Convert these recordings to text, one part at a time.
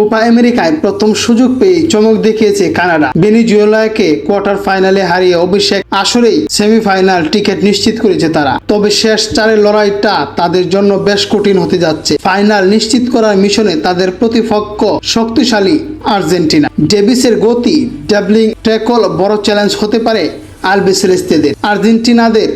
Copa আমেরিকায় প্রথম সুযোগ পেয়ে চমক দেখিয়েছে কানাডা। ভেনিজুয়েলাকে কোয়ার্টার ফাইনালে হারিয়ে অভিষেক আসরেই সেমিফাইনাল টিকিট নিশ্চিত করেছে তারা। তবে শেষ চারের লড়াইটা তাদের জন্য বেশ কঠিন হতে যাচ্ছে। ফাইনাল নিশ্চিত করার মিশনে তাদের প্রতিপক্ষ শক্তিশালী আর্জেন্টিনা। ডেভিসের গতি, ড্যাবলিং, ট্যাকল বড় চ্যালেঞ্জ হতে পারে আলবেসেলেস্তেদের আর্জেন্টিনাদের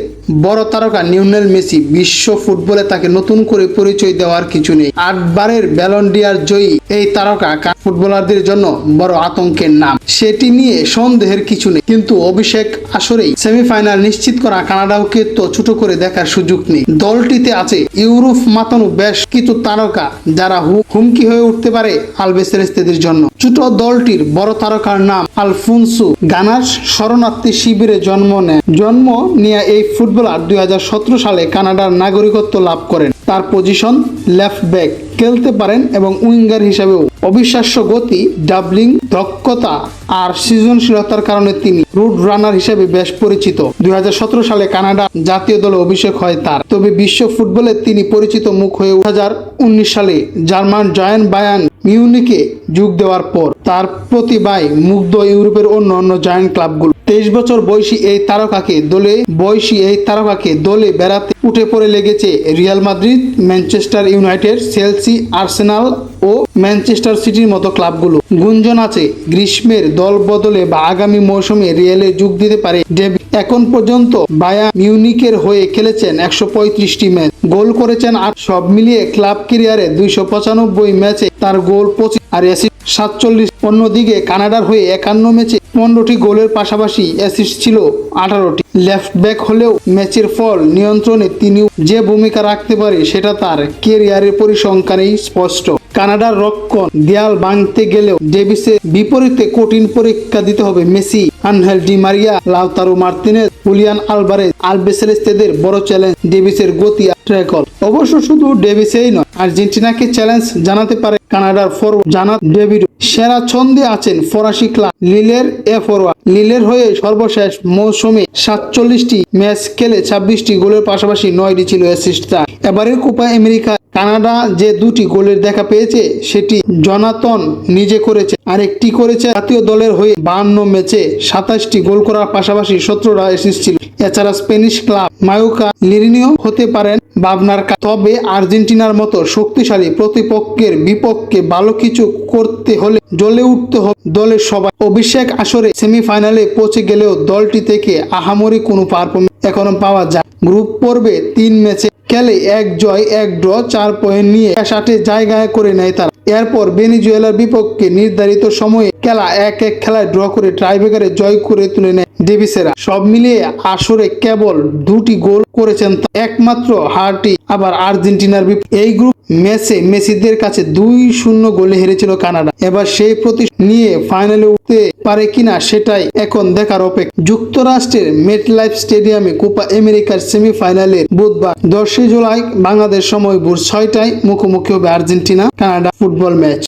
বড় তারকা নিউনেল মেসি বিশ্ব ফুটবলে তাকে নতুন করে পরিচয় দেওয়ার কিছু নেই। আটবারের ব্যালন্ডিয়ার জয়ী এই তারকা ফুটবলারদের জন্য বড় আতঙ্কের নাম। সেটি নিয়ে সন্দেহের কিছু নেই। কিন্তু অভিষেক আসরেই সেমিফাইনাল নিশ্চিত করা কানাডাকে তো ছোট করে দেখার সুযোগ নেই। দলটিতে আছে ইউরোপ মাতানো বেশ কিছু তারকা যারা হুমকি হয়ে উঠতে পারে আলবেসেরেস্তেদের জন্য। ছোট দলটির বড় তারকার নাম আলফুনসু গানার শরণার্থী শিবিরে জন্ম নেয়। জন্ম নিয়ে এই ফুটবলার দুই হাজার সতেরো সালে কানাডার নাগরিকত্ব লাভ করেন। তার পজিশন লেফট ব্যাক খেলতে পারেন এবং উইঙ্গার হিসাবেও। অবিশ্বাস্য গতি ডাবলিং দক্ষতা আর সৃজনশীলতার কারণে তিনি রুট রানার হিসেবে বেশ পরিচিত। দুই হাজার সতেরো সালে কানাডা জাতীয় দলে অভিষেক হয় তার। তবে বিশ্ব ফুটবলে তিনি পরিচিত মুখ হয়ে উনিশ সালে জার্মান জয়েন্ট বায়ান মিউনিকে যোগ দেওয়ার পর তার প্রতিভায় মুগ্ধ ইউরোপের অন্য অন্য জয়েন্ট ক্লাবগুলো। তেইশ বছর বয়সী এই তারকাকে দলে, বয়সী এই তারকাকে দলে বেড়াতে উঠে পড়ে লেগেছে Real Madrid, Manchester United Chelsea Arsenal ও ম্যানচেস্টার সিটির মতো ক্লাবগুলো। গুঞ্জন আছে গ্রীষ্মের দল বদলে বা আগামী মৌসুমে রিয়ালে যোগ দিতে পারে ডেভি এখন পর্যন্ত বায়া মিউনিকের হয়ে খেলেছেন একশো পঁয়ত্রিশটি ম্যাচ। গোল করেছেন আর সব মিলিয়ে ক্লাব ক্যারিয়ারে দুইশো পঁচানব্বই ম্যাচে তার গোল পঁচিশ আর অ্যাসিস্ট সাতচল্লিশ। অন্যদিকে কানাডার হয়ে একান্ন ম্যাচে পনেরোটি গোলের পাশাপাশি অ্যাসিস্ট ছিল আঠারোটি। লেফট ব্যাক হলেও ম্যাচের ফল নিয়ন্ত্রণে তিনি যে ভূমিকা রাখতে পারে সেটা তার কেরিয়ারের পরিসংখ্যানেই স্পষ্ট। কানাডার রক্ষণ দেয়াল ভাঙতে গেলেও ডেভিসের বিপরীতে কঠিন পরীক্ষা দিতে হবে Messi. Angel Di Maria, Lautaro Martinez Julian Alvarez আলবেসেলেস্তেদের বড় চ্যালেঞ্জ, ডেভিসের গতি ট্র্যাকল। অবশ্য শুধু ডেভিসেই নয়, আর্জেন্টিনাকে চ্যালেঞ্জ জানাতে পারে কানাডার ফরওয়ার্ড জানাত ডেভিড। সেরা ছন্দে আছেন ফরাসি ক্লাব লিলের এ ফরওয়ার্ড লিলের হয়ে সর্বশেষ মৌসুমে সাতচল্লিশটি ম্যাচ খেলে ছাব্বিশটি গোলের পাশাপাশি নয়টি ছিল অ্যাসিস্ট এবারের কোপা আমেরিকা কানাডা যে দুটি গোলের দেখা পেয়েছে, সেটি জনাতন নিজে করেছে আর একটি করেছে জাতীয় দলের হয়ে বাহান্ন ম্যাচে সাতাশটি গোল করার পাশাপাশি সতেরোটা অ্যাসিস্ট ছিল। এছাড়া স্পেনিশ ক্লাব মায়োকা লিরিনিও হতে পারেন ভাবনার তবে আর্জেন্টিনার মতো শক্তিশালী প্রতিপক্ষের বিপক্ষে ভালো কিছু করতে হলে জ্বলে উঠতে হবে দলের সবাই। অভিষেক আসরে সেমিফাইনালে পৌঁছে গেলেও দলটি থেকে আহামরি কোনো পারফরমেন্স এখনও পাওয়া যায় গ্রুপ পর্বে তিন ম্যাচে খেলে এক জয়, এক ড্র, চার পয়েন্ট নিয়ে ষাটে জায়গায় করে নেয় তারা। এরপর বেনিজুয়েলার বিপক্ষে নির্ধারিত সময়ে খেলা এক এক খেলায় ড্র করে ট্রাইবেকারে জয় করে তুলে নেয় ডেভিসেরা। সব মিলিয়ে আসরে কেবল দুটি গোল করেছেন একমাত্র হারটি, আবার আর্জেন্টিনার এই গ্রুপ ম্যাচে মেসিদের কাছে দুই শূন্য গোলে হেরেছিল কানাডা। এবার সেই প্রতি নিয়ে ফাইনালে উঠতে পারে কিনা সেটাই এখন দেখার অপেক্ষা। যুক্তরাষ্ট্রের মেটলাইফ স্টেডিয়ামে কোপা আমেরিকার সেমিফাইনালে বুধবার দশই জুলাই বাংলাদেশ সময় ভোর ছয়টায় মুখোমুখি হবে আর্জেন্টিনা কানাডা ফুটবল ম্যাচ।